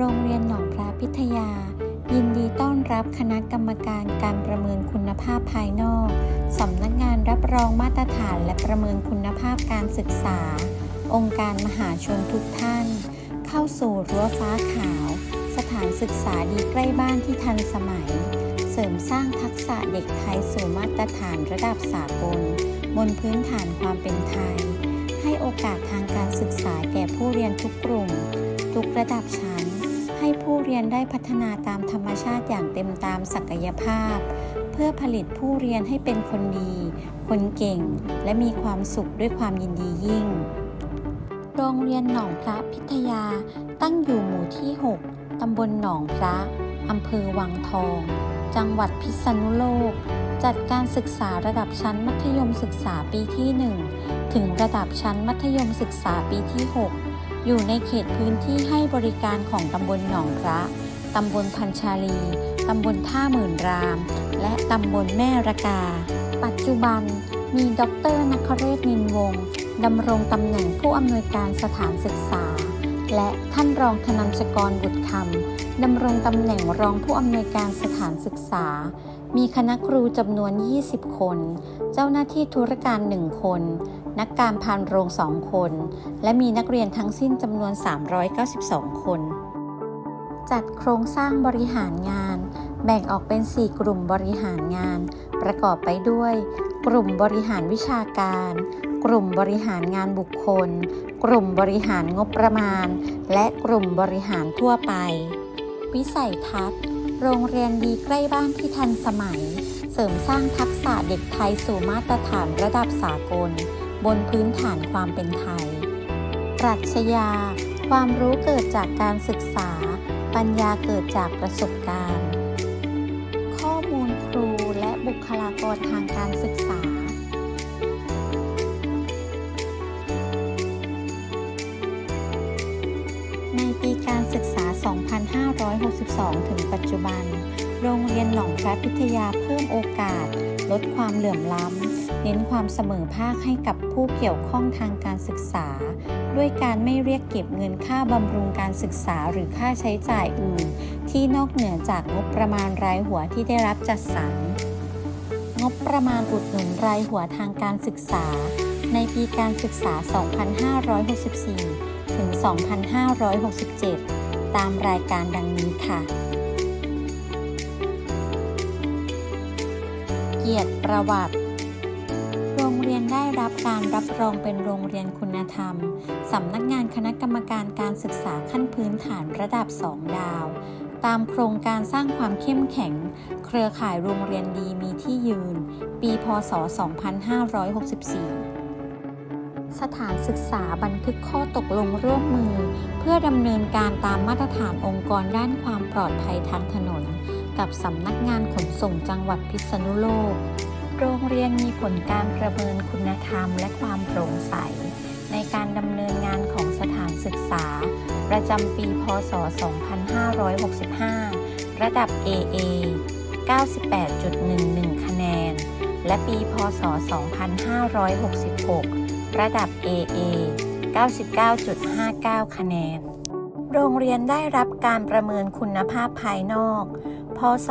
โรงเรียนหนองพระพิทยา ยินดีต้อนรับคณะกรรมการการประเมินคุณภาพภายนอกสำนักงานรับรองมาตรฐานและประเมินคุณภาพการศึกษา องค์การมหาชนทุกท่าน เข้าสู่รั้วฟ้าขาว สถานศึกษาดีใกล้บ้านที่ทันสมัย เสริมสร้างทักษะเด็กไทยสู่มาตรฐานระดับสากล บนพื้นฐานความเป็นไทย ให้โอกาสทางการศึกษาแก่ผู้เรียนทุกกลุ่ม ทุกระดับชั้น ให้ผู้เรียนได้พัฒนาตามธรรมชาติอย่างเต็มตามศักยภาพ เพื่อผลิตผู้เรียนให้เป็นคนดี คนเก่ง และมีความสุขด้วยความยินดียิ่ง โรงเรียนหนองพระพิทยา ตั้งอยู่หมู่ที่ 6 ตำบลหนองพระอำเภอวังทอง จังหวัดพิษณุโลก จัดการศึกษาระดับชั้นมัธยมศึกษาปีที่ 1 ถึงระดับชั้นมัธยมศึกษาปีที่ 6 อยู่ในเขตพื้นที่ให้บริการของตำบลหนองพระตำบลพันชาลี ตำบลท่าหมื่นราม และตำบลแม่ระกา ปัจจุบันมีดรนคเรศนินวงศ์ดำรงตำแหน่งผู้อำนวยการสถานศึกษา และท่านรองธนัญชกรบุตรคำดำรงตำแหน่งรองผู้อำนวยการสถานศึกษา มีคณะครูจำนวน 20 คน เจ้าหน้าที่ธุรการ 1 คน นักการพานโรง 2 คน และมีนักเรียนทั้งสิ้นจำนวน 392 คน จัดโครงสร้างบริหารงาน แบ่งออกเป็น 4 กลุ่มบริหารงาน ประกอบไปด้วย กลุ่มบริหารวิชาการ กลุ่มบริหารงานบุคคล กลุ่มบริหารงบประมาณ และกลุ่มบริหารทั่วไป วิสัยทัศน์ โรงเรียนดีใกล้บ้านที่ทันสมัย เสริมสร้างทักษะเด็กไทยสู่มาตรฐานระดับสากล บนพื้นฐานความเป็นไทย ปรัชญา ความรู้เกิดจากการศึกษา ปัญญาเกิดจากประสบการณ์ ข้อมูลครูและบุคลากรทางการศึกษา รียนหนองพระพิทยาเพิ่มโอกาส ลดความเหลื่อมล้ำ เน้นความเสมอภาคให้กับผู้เกี่ยวข้องทางการศึกษา ด้วยการไม่เรียกเก็บเงินค่าบำรุงการศึกษาหรือค่าใช้จ่ายอื่น ที่นอกเหนือจากงบประมาณรายหัวที่ได้รับจัดสรรงบประมาณอุดหนุนรายหัวทางการศึกษา ในปีการศึกษา 2564 ถึง 2567 ตามรายการดังนี้ค่ะ เกียรติประวัติ โรงเรียนได้รับการรับรองเป็นโรงเรียนคุณธรรม สำนักงานคณะกรรมการการศึกษาขั้นพื้นฐานระดับ 2 ดาว ตามโครงการสร้างความเข้มแข็ง เครือข่ายโรงเรียนดีมีที่ยืน ปีพศ 2564สถานศึกษาบันทึกข้อตกลงร่วมมือ เพื่อดำเนินการตามมาตรฐานองค์กรด้านความปลอดภัยทางถนน กับสำนักงานขนส่งจังหวัดพิษณุโลก โรงเรียนมีผลการประเมินคุณธรรมและความโปร่งใส ในการดำเนินงานของสถานศึกษา ประจำปี พศ 2565 ระดับ AA 98.11 คะแนน และปี พศ 2566 ระดับ AA 99.59 คะแนน โรงเรียนได้รับการประเมินคุณภาพภายนอก พศ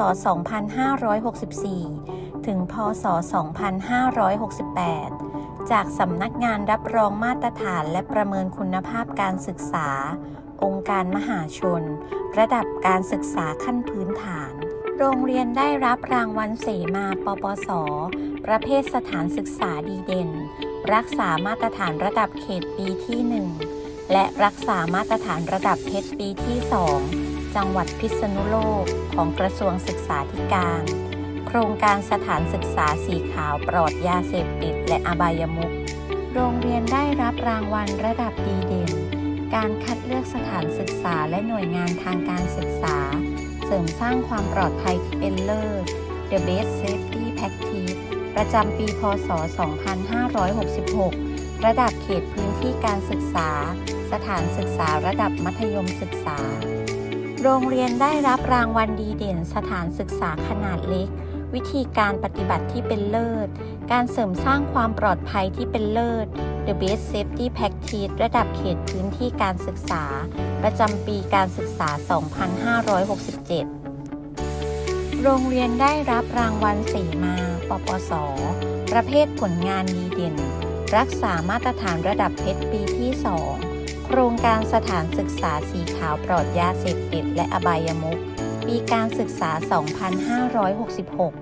2564 ถึง พศ 2568 จากสำนักงานรับรองมาตรฐานและประเมินคุณภาพการศึกษา องค์การมหาชน ระดับการศึกษาขั้นพื้นฐาน โรงเรียนได้รับรางวัลเสมาปปส ประเภทสถานศึกษาดีเด่น รักษามาตรฐานระดับเขตปีที่ 1 และรักษามาตรฐานระดับเพชรปีที่ 2 จังหวัดพิษณุโลกของกระทรวงศึกษาธิการ โครงการสถานศึกษาสีขาวปลอดยาเสพติดและอบายมุขโรงเรียนได้รับรางวัลระดับดีเด่น การคัดเลือกสถานศึกษาและหน่วยงานทางการศึกษา เสริมสร้างความปลอดภัยที่เป็นเลิศ The Best Safety Practice ประจำปี พศ 2566 ระดับเขตพื้นที่การศึกษา สถานศึกษาระดับมัธยมศึกษา โรงเรียนได้รับรางวัลดีเด่นสถานศึกษาขนาดเล็ก วิธีการปฏิบัติที่เป็นเลิศ การเสริมสร้างความปลอดภัยที่เป็นเลิศ The Best Safety Practice ระดับเขตพื้นที่การศึกษา ประจำปีการศึกษา 2567 โรงเรียนได้รับรางวัลสีมาปปส ประเภทผลงานดีเด่น รักษามาตรฐานระดับเพชรปีที่ 2 โครงการสถานศึกษาสีขาวปลอดยาเสพติดและอบายมุขปีการศึกษา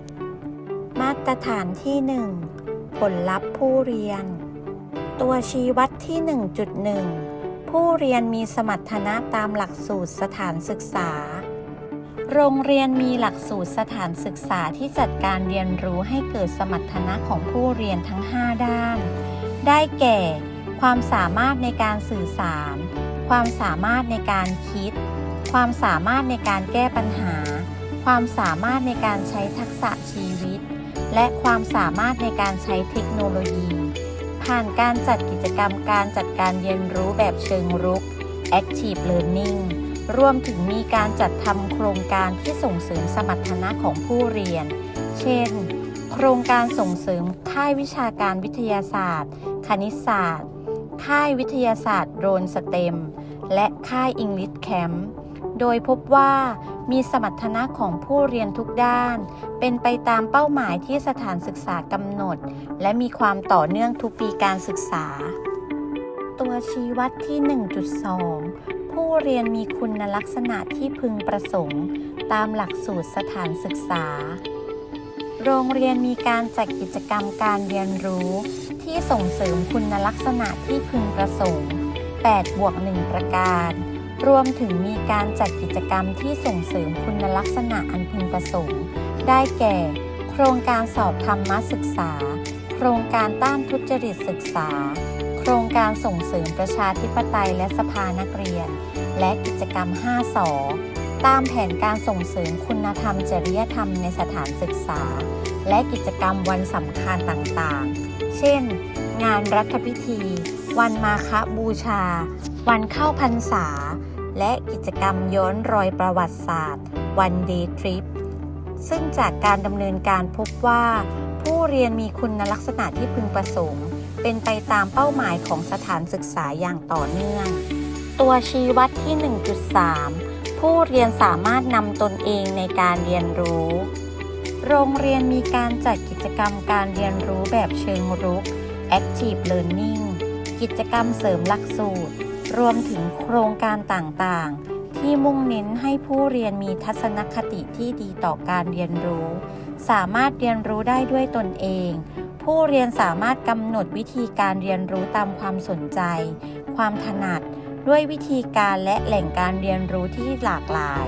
2566 มาตรฐานที่ 1 ผลลัพธ์ผู้เรียน ตัวชี้วัดที่ 1.1 ผู้เรียนมีสมรรถนะตามหลักสูตรสถานศึกษา โรงเรียนมีหลักสูตรสถานศึกษาที่จัดการเรียนรู้ให้เกิดสมรรถนะของผู้เรียนทั้ง 5 ด้าน ได้แก่ ความสามารถในการสื่อสาร ความสามารถในการคิด ความสามารถในการแก้ปัญหา ความสามารถในการใช้ทักษะชีวิต และความสามารถในการใช้เทคโนโลยี ผ่านการจัดกิจกรรมการจัดการเรียนรู้แบบเชิงรุก Active Learning รวมถึงมีการจัดทำโครงการที่ส่งเสริมสมรรถนะของผู้เรียน เช่น โครงการส่งเสริมค่ายวิชาการวิทยาศาสตร์ คณิตศาสตร์ ค่ายวิทยาศาสตร์โรนสเต็ม และค่ายอิงลิ h แคมป์โดยพบว่ามีสมรรถนะของผู้เรียนทุกด้าน เป็นไปตามเป้าหมายที่สถานศึกษากำหนด และมีความต่อเนื่องทุกปีการศึกษา ตัวชี้วัดที่ 1.2 ผู้เรียนมีคุณลักษณะที่พึงประสงค์ ตามหลักสูตรสถานศึกษา โรงเรียนมีการจัดกิจกรรมการเรียนรู้ ที่ส่งเสริมคุณลักษณะที่พึงประสงค์8บวก1ประการ รวมถึงมีการจัดกิจกรรมที่ส่งเสริมคุณลักษณะอันพึงประสงค์ ได้แก่ โครงการสอบธรรมศึกษา โครงการต้านทุจริตศึกษา โครงการส่งเสริมประชาธิปไตยและสภานักเรียน และกิจกรรม 5สอตามแผนการส่งเสริมคุณธรรมจริยธรรมในสถานศึกษา และกิจกรรมวันสำคัญต่างๆ เช่น งานรัฐพิธี วันมาฆบูชา วันเข้าพรรษา และกิจกรรมย้อนรอยประวัติศาสตร์ วันเดย์ทริป ซึ่งจากการดำเนินการพบว่า ผู้เรียนมีคุณลักษณะที่พึงประสงค์ เป็นไปตามเป้าหมายของสถานศึกษาอย่างต่อเนื่อง ตัวชี้วัดที่ 1.3 ผู้เรียนสามารถนำตนเองในการเรียนรู้ โรงเรียนมีการจัดกิจกรรมการเรียนรู้แบบเชิงรุก Active Learning กิจกรรมเสริมหลักสูตร รวมถึงโครงการต่างๆ ที่มุ่งเน้นให้ผู้เรียนมีทัศนคติที่ดีต่อการเรียนรู้ สามารถเรียนรู้ได้ด้วยตนเอง ผู้เรียนสามารถกำหนดวิธีการเรียนรู้ตามความสนใจ ความถนัด ด้วยวิธีการและแหล่งการเรียนรู้ที่หลากหลาย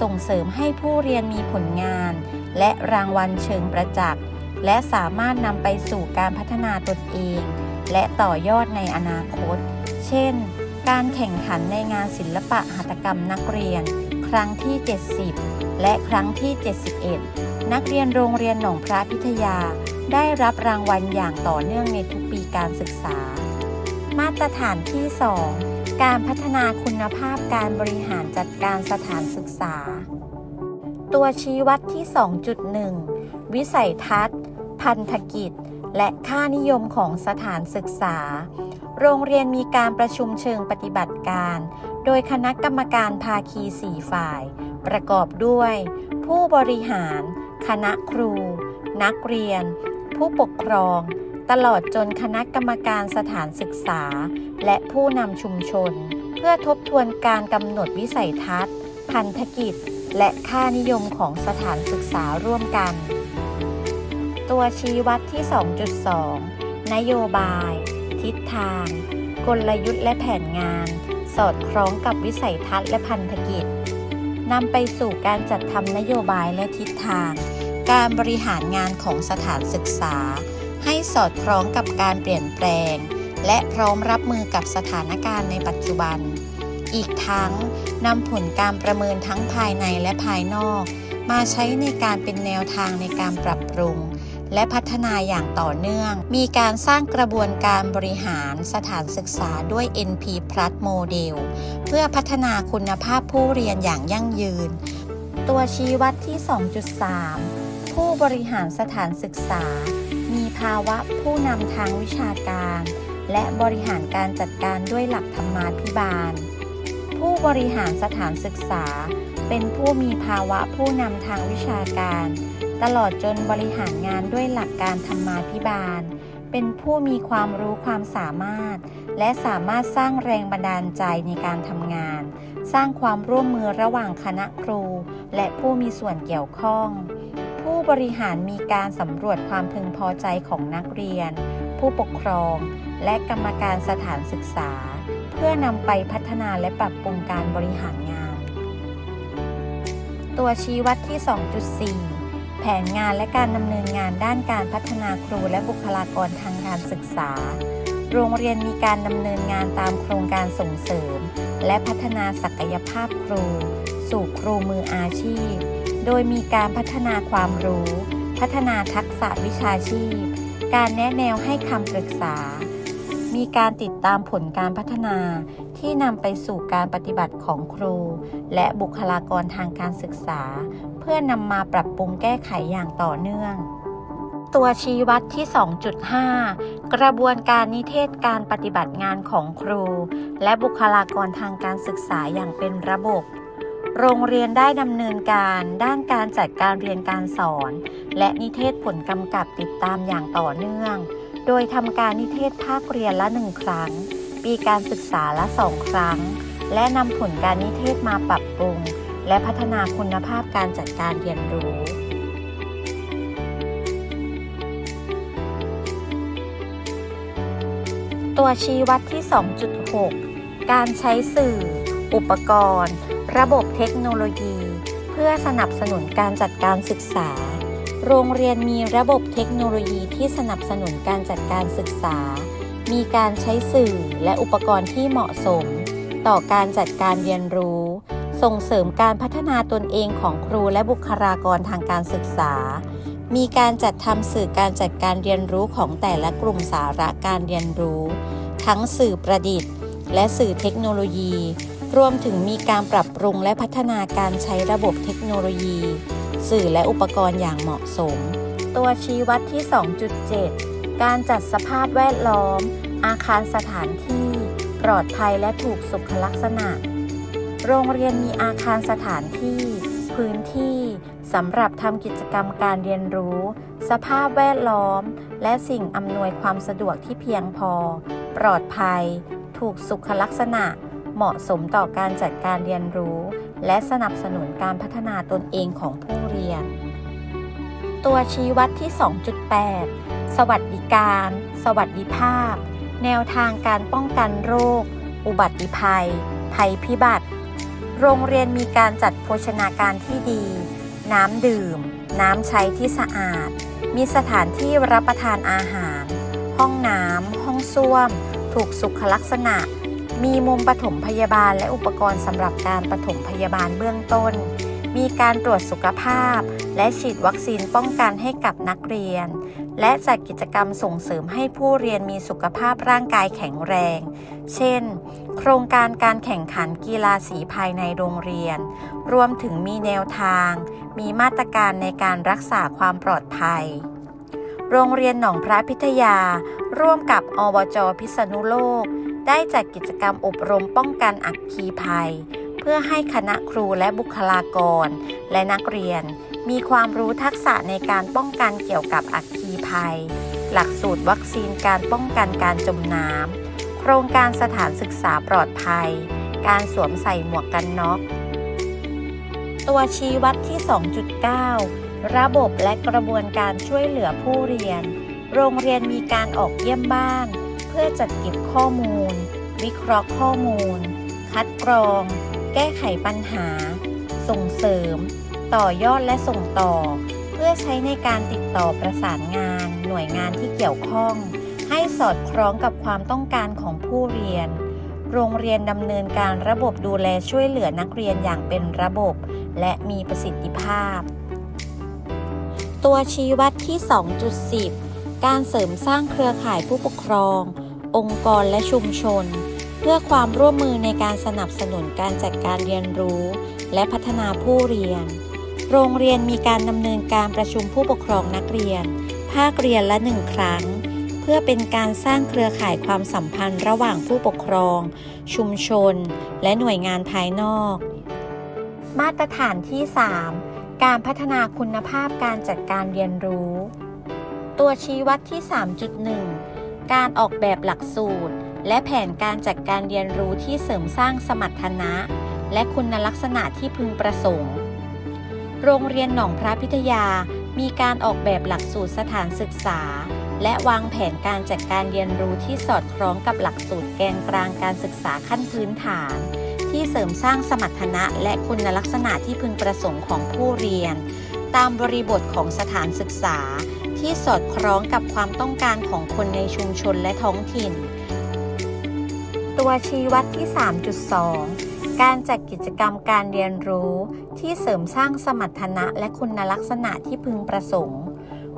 ส่งเสริมให้ผู้เรียนมีผลงาน และรางวัลเชิงประจักษ์ และสามารถนำไปสู่การพัฒนาตนเอง และต่อยอดในอนาคต เช่น การแข่งขันในงานศิลปะหัตถกรรมนักเรียน ครั้งที่ 70 และครั้งที่ 71 นักเรียนโรงเรียนหนองพระพิทยา ได้รับรางวัลอย่างต่อเนื่องในทุกปีการศึกษา มาตรฐานที่ 2 การพัฒนาคุณภาพการบริหารจัดการสถานศึกษา ตัวชี้วัดที่ 2.1 วิสัยทัศน์ พันธกิจ และค่านิยมของสถานศึกษา โรงเรียนมีการประชุมเชิงปฏิบัติการ โดยคณะกรรมการภาคี4ฝ่าย ประกอบด้วย ผู้บริหาร คณะครู นักเรียน ผู้ปกครอง ตลอดจนคณะกรรมการสถานศึกษา และผู้นำชุมชน เพื่อทบทวนการกำหนดวิสัยทัศน์ พันธกิจ และค่านิยมของสถานศึกษาร่วมกัน ตัวชี้วัดที่ 2.2 นโยบาย ทิศทาง กลยุทธ์และแผนงาน สอดคล้องกับวิสัยทัศน์และพันธกิจนำไปสู่การจัดทำนโยบายและทิศทาง การบริหารงานของสถานศึกษา ให้สอดคล้องกับการเปลี่ยนแปลง และพร้อมรับมือกับสถานการณ์ในปัจจุบัน อีกทั้งนำผลการประเมินทั้งภายในและภายนอก มาใช้ในการเป็นแนวทางในการปรับปรุง และพัฒนาอย่างต่อเนื่อง มีการสร้างกระบวนการบริหารสถานศึกษาด้วย NP Plus Model เพื่อพัฒนาคุณภาพผู้เรียนอย่างยั่งยืน ตัวชี้วัดที่ 2.3ผผู้บริหารสถานศึกษา มีภาวะผู้นำทางวิชาการและบริหารการจัดการด้วยหลักธรรมาภิบาล ผู้บริหารสถานศึกษา เป็นผู้มีภาวะผู้นำทางวิชาการ ตลอดจนบริหารงานด้วยหลักการธรรมาภิบาล เป็นผู้มีความรู้ความสามารถ และสามารถสร้างแรงบันดาลใจในการทำงาน สร้างความร่วมมือระหว่างคณะครู และผู้มีส่วนเกี่ยวข้อง ผู้บริหารมีการสำรวจความพึงพอใจของนักเรียน ผู้ปกครอง และกรรมการสถานศึกษา เพื่อนำไปพัฒนาและปรับปรุงการบริหารงาน ตัวชี้วัดที่ 2.4 แผนงานและการดำเนินงานด้านการพัฒนาครูและบุคลากรทางการศึกษา โรงเรียนมีการดำเนินงานตามโครงการส่งเสริม และพัฒนาศักยภาพครู สู่ครูมืออาชีพ โดยมีการพัฒนาความรู้ พัฒนาทักษะวิชาชีพ การแนะแนวให้คำปรึกษา มีการติดตามผลการพัฒนาที่นำไปสู่การปฏิบัติของครู และบุคลากรทางการศึกษา เพื่อนำมาปรับปรุงแก้ไขอย่างต่อเนื่อง ตัวชี้วัดที่ 2.5 กระบวนการนิเทศการปฏิบัติงานของครู และบุคลากรทางการศึกษาอย่างเป็นระบบโรงเรียนได้ดำเนินการด้านการจัดการเรียนการสอน และนิเทศผลกำกับติดตามอย่างต่อเนื่อง โดยทำการนิเทศภาคเรียนละหนึ่งครั้ง ปีการศึกษาละสองครั้ง และนำผลการนิเทศมาปรับปรุง และพัฒนาคุณภาพการจัดการเรียนรู้ตัวชี้วัดที่ 2.6 การใช้สื่อ อุปกรณ์ ระบบเทคโนโลยี เพื่อสนับสนุนการจัดการศึกษา โรงเรียนมีระบบเทคโนโลยีที่สนับสนุนการจัดการศึกษา มีการใช้สื่อและอุปกรณ์ที่เหมาะสม ต่อการจัดการเรียนรู้ ส่งเสริมการพัฒนาตนเองของครูและบุคลากรทางการศึกษา มีการจัดทำสื่อการจัดการเรียนรู้ของแต่ละกลุ่มสาระการเรียนรู้ ทั้งสื่อประดิษฐ์ และสื่อเทคโนโลยี รวมถึงมีการปรับปรุงและพัฒนาการใช้ระบบเทคโนโลยี สื่อและอุปกรณ์อย่างเหมาะสม ตัวชี้วัดที่ 2.7 การจัดสภาพแวดล้อม อาคารสถานที่ ปลอดภัยและถูกสุขลักษณะ โรงเรียนมีอาคารสถานที่ พื้นที่สำหรับทำกิจกรรมการเรียนรู้ สภาพแวดล้อม และสิ่งอำนวยความสะดวกที่เพียงพอ ปลอดภัย ถูกสุขลักษณะ เหมาะสมต่อการจัดการเรียนรู้ และสนับสนุนการพัฒนาตนเองของผู้เรียน ตัวชี้วัดที่ 2.8 สวัสดิการ สวัสดิภาพ แนวทางการป้องกันโรค อุบัติภัย ภัยพิบัติ โรงเรียนมีการจัดโภชนาการที่ดี น้ำดื่ม น้ำใช้ที่สะอาด มีสถานที่รับประทานอาหาร ห้องน้ำ ห้องส้วม ถูกสุขลักษณะ มีมุมปฐมพยาบาลและอุปกรณ์สำหรับการปฐมพยาบาลเบื้องต้น มีการตรวจสุขภาพ และฉีดวัคซีนป้องกันให้กับนักเรียน และจัดกิจกรรมส่งเสริมให้ผู้เรียนมีสุขภาพร่างกายแข็งแรง เช่น โครงการการแข่งขันกีฬาสีภายในโรงเรียน รวมถึงมีแนวทาง มีมาตรการในการรักษาความปลอดภัยโรงเรียนหนองพระพิทยา ร่วมกับอบจพิษณุโลก ได้จัดกิจกรรมอบรมป้องกันอัคคีภัย เพื่อให้คณะครูและบุคลากร และนักเรียน มีความรู้ทักษะในการป้องกันเกี่ยวกับอัคคีภัย หลักสูตรวัคซีนการป้องกันการจมน้ำโครงการสถานศึกษาปลอดภัย การสวมใส่หมวกกันน็อก ตัวชี้วัดที่ 2.9 ระบบและกระบวนการช่วยเหลือผู้เรียน โรงเรียนมีการออกเยี่ยมบ้าน พื่อจัดเก็บข้อมูล วิเคราะห์ข้อมูล คัดกรอง แก้ไขปัญหา ส่งเสริม ต่อยอดและส่งต่อ เพื่อใช้ในการติดต่อประสานงาน หน่วยงานที่เกี่ยวข้อง ให้สอดคล้องกับความต้องการของผู้เรียน โรงเรียนดำเนินการระบบดูแลช่วยเหลือนักเรียนอย่างเป็นระบบ และมีประสิทธิภาพ ตัวชี้วัดที่ 2.10การเสริมสร้างเครือข่ายผู้ปกครอง องค์กรและชุมชน เพื่อความร่วมมือในการสนับสนุนการจัดการเรียนรู้ และพัฒนาผู้เรียน โรงเรียนมีการดำเนินการประชุมผู้ปกครองนักเรียน ภาคเรียนละหนึ่งครั้ง เพื่อเป็นการสร้างเครือข่ายความสัมพันธ์ระหว่างผู้ปกครอง ชุมชน และหน่วยงานภายนอก มาตรฐานที่ 3 การพัฒนาคุณภาพการจัดการเรียนรู้ ตัวชี้วัดที่ 3.1 การออกแบบหลักสูตร และแผนการจัดการเรียนรู้ที่เสริมสร้างสมรรถนะ และคุณลักษณะที่พึงประสงค์ โรงเรียนหนองพระพิทยา มีการออกแบบหลักสูตรสถานศึกษา และวางแผนการจัดการเรียนรู้ที่สอดคล้องกับหลักสูตรแกนกลางการศึกษาขั้นพื้นฐาน ที่เสริมสร้างสมรรถนะ และคุณลักษณะที่พึงประสงค์ของผู้เรียน ตามบริบทของสถานศึกษา ที่สอดคล้องกับความต้องการของคนในชุมชนและท้องถิ่น ตัวชี้วัดที่ 3.2 การจัดกิจกรรมการเรียนรู้ที่เสริมสร้างสมรรถนะและคุณลักษณะที่พึงประสงค์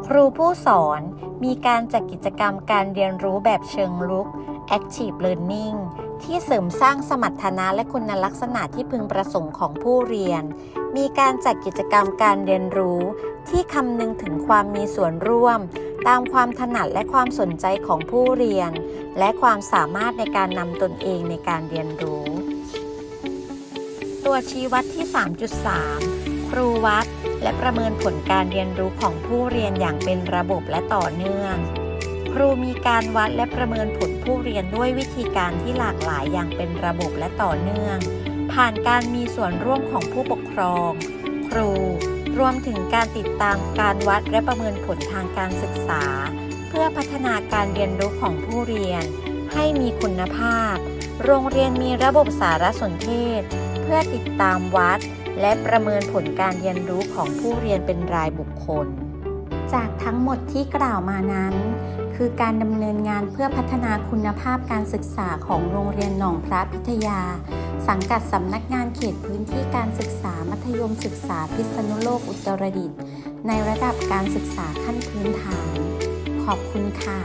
ครูผู้สอนมีการจัดกิจกรรมการเรียนรู้แบบเชิงลุก Active Learning ที่เสริมสร้างสมรรถนะและคุณลักษณะที่พึงประสงค์ของผู้เรียน มีการจัดกิจกรรมการเรียนรู้ ที่คำนึงถึงความมีส่วนร่วม ตามความถนัดและความสนใจของผู้เรียน และความสามารถในการนำตนเองในการเรียนรู้ ตัวชี้วัดที่ 3.3 ครูวัด และประเมินผลการเรียนรู้ของผู้เรียนอย่างเป็นระบบและต่อเนื่อง ครูมีการวัดและประเมินผลผู้เรียนด้วยวิธีการที่หลากหลายอย่างเป็นระบบและต่อเนื่อง ผ่านการมีส่วนร่วมของผู้ปกครอง ครู รวมถึงการติดตามการวัดและประเมินผลทางการศึกษา เพื่อพัฒนาการเรียนรู้ของผู้เรียน ให้มีคุณภาพ โรงเรียนมีระบบสารสนเทศ เพื่อติดตามวัด และประเมินผลการเรียนรู้ของผู้เรียนเป็นรายบุคคล จากทั้งหมดที่กล่าวมานั้น คือการดำเนินงานเพื่อพัฒนาคุณภาพการศึกษาของโรงเรียนหนองพระพิทยา สังกัดสำนักงานเขตพื้นที่การศึกษามัธยมศึกษาพิษณุโลกอุตรดิตถ์ในระดับการศึกษาขั้นพื้นฐาน ขอบคุณค่ะ